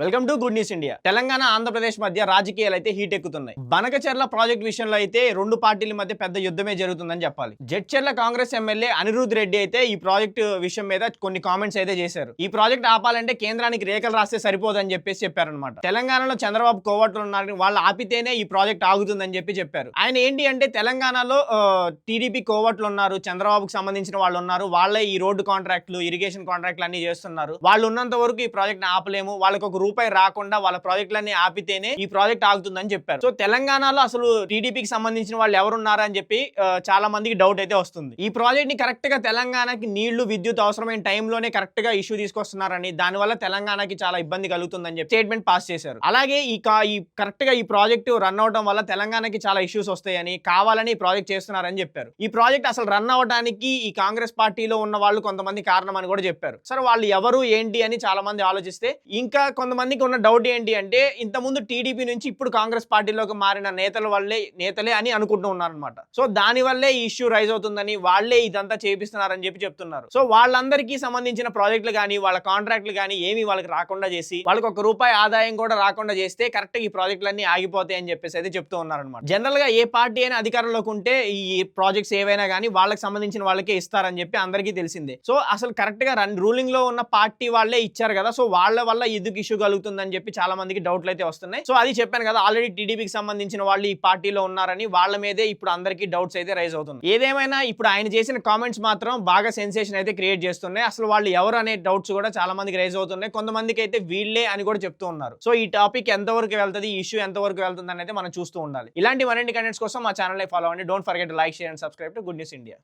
Welcome to good news India. Telangana Andhra Pradesh మధ్య రాజకీయాలు అయితే హీట్ ఎక్కుతున్నాయి. బనకచెర్ల ప్రాజెక్ట్ విషయంలో అయితే రెండు పార్టీల మధ్య పెద్ద యుద్ధమే జరుగుతుందని చెప్పాలి. జడ్చెర్ల కాంగ్రెస్ ఎమ్మెల్యే అనిరుద్ రెడ్డి అయితే ఈ ప్రాజెక్ట్ విషయం మీద కొన్ని కామెంట్స్ అయితే చేశారు. ఈ ప్రాజెక్ట్ ఆపాలంటే కేంద్రానికి రేఖలు రాస్తే సరిపోదని చెప్పేసి చెప్పారనమాట తెలంగాణలో చంద్రబాబు కోవట్లు ఉన్నారని వాళ్ళు ఆపితేనే ఈ ప్రాజెక్ట్ ఆగుతుందని చెప్పి చెప్పారు. ఆయన ఏంటి అంటే తెలంగాణలో టీడీపీ కోవట్లు ఉన్నారు చంద్రబాబుకు సంబంధించిన వాళ్ళు ఉన్నారు వాళ్ళే ఈ రోడ్డు కాంట్రాక్ట్లు ఇరిగేషన్ కాంట్రాక్ట్లు అన్ని చేస్తున్నారు. వాళ్ళు ఉన్నంత వరకు ఈ ప్రాజెక్ట్ ఆపలేము వాళ్ళకి ఒక రూపాయి రాకుండా వాళ్ళ ప్రాజెక్టులన్నీ ఆపితేనే ఈ ప్రాజెక్ట్ ఆగుతుందని చెప్పారు. సో తెలంగాణలో అసలు టీడీపీకి సంబంధించిన వాళ్ళు ఎవరున్నారా అని చెప్పి చాలా మందికి డౌట్ అయితే వస్తుంది. ఈ ప్రాజెక్ట్ని కరెక్ట్గా తెలంగాణకి నీళ్ళు విద్యుత్ అవసరమైన టైంలోనే కరెక్ట్గా ఇష్యూ తీసుకొస్తున్నారని దానివల్ల తెలంగాణకి చాలా ఇబ్బంది కలుగుతుందని చెప్పి స్టేట్మెంట్ పాస్ చేశారు. అలాగే ఈ ఈ కరెక్ట్గా ఈ ప్రాజెక్ట్ రన్ అవడం వల్ల తెలంగాణకి చాలా ఇష్యూస్ వస్తాయని కావాలని ఈ ప్రాజెక్ట్ చేస్తున్నారని చెప్పారు. ఈ ప్రాజెక్ట్ అసలు రన్ అవడానికి ఈ కాంగ్రెస్ పార్టీలో ఉన్న వాళ్ళు కొంతమంది కారణం అని కూడా చెప్పారు. సరే వాళ్ళు ఎవరు ఏంటి అని చాలా మంది ఆలోచిస్తే ఇంకా కొంత కొంతమందికి ఉన్న డౌట్ ఏంటి అంటే ఇంతకుముందు టీడీపీ నుంచి ఇప్పుడు కాంగ్రెస్ పార్టీలోకి మారిన నేతల వల్లే నేతలే అని అనుకుంటూ ఉన్నారనమాట సో దాని వల్లే ఈ ఇష్యూ రైజ్ అవుతుందని వాళ్ళే ఇదంతా చేపిస్తున్నారని చెప్పి చెప్తున్నారు. సో వాళ్ళందరికీ సంబంధించిన ప్రాజెక్టులు కానీ వాళ్ళ కాంట్రాక్టులు కానీ ఏమి వాళ్ళకి రాకుండా చేసి వాళ్ళకి ఒక రూపాయి ఆదాయం కూడా రాకుండా చేస్తే కరెక్ట్ ఈ ప్రాజెక్టులన్నీ ఆగిపోతాయి అని చెప్పేసి అయితే చెప్తూ ఉన్నారనమాట జనరల్గా ఏ పార్టీ అయినా అధికారంలోకి ఉంటే ఈ ప్రాజెక్ట్స్ ఏవైనా కానీ వాళ్ళకి సంబంధించిన వాళ్ళకే ఇస్తారని చెప్పి అందరికీ తెలిసిందే. సో అసలు కరెక్ట్గా రన్ రూలింగ్లో ఉన్న పార్టీ వాళ్ళే ఇచ్చారు కదా సో వాళ్ళ వల్ల ఎందుకు ఇష్యూ కలుగుతుందని చెప్పి చాలా మందికి డౌట్లు అయితే వస్తున్నాయి. సో అది చెప్పాను కదా ఆల్రెడీ టీడీపీకి సంబంధించిన వాళ్ళు ఈ పార్టీలో ఉన్నారని వాళ్ళ మీదే ఇప్పుడు అందరికీ డౌట్స్ అయితే రైజ్ అవుతుంది ఏదేమైనా ఇప్పుడు ఆయన చేసిన కామెంట్స్ మాత్రం బాగా సెన్సేషన్ అయితే క్రియేట్ చేస్తున్నాయి. అసలు వాళ్ళు ఎవరు అనే డౌట్స్ కూడా చాలా మందికి రైజ్ అవుతున్నాయి. కొంతమందికి అయితే వీళ్ళే అని కూడా చెప్తూ ఉన్నారు. సో ఈ టాపిక్ ఎంతవరకు వెళ్తుంది ఈ ఇష్యూ ఎంతవరకు వెళ్తుంది అనేది మనం చూస్తూ ఉండాలి. ఇలాంటి మరిన్ని కంటెంట్స్ కోసం మా ఛానల్ ఫాలో అవ్వండి. Don't forget like share and subscribe to good news India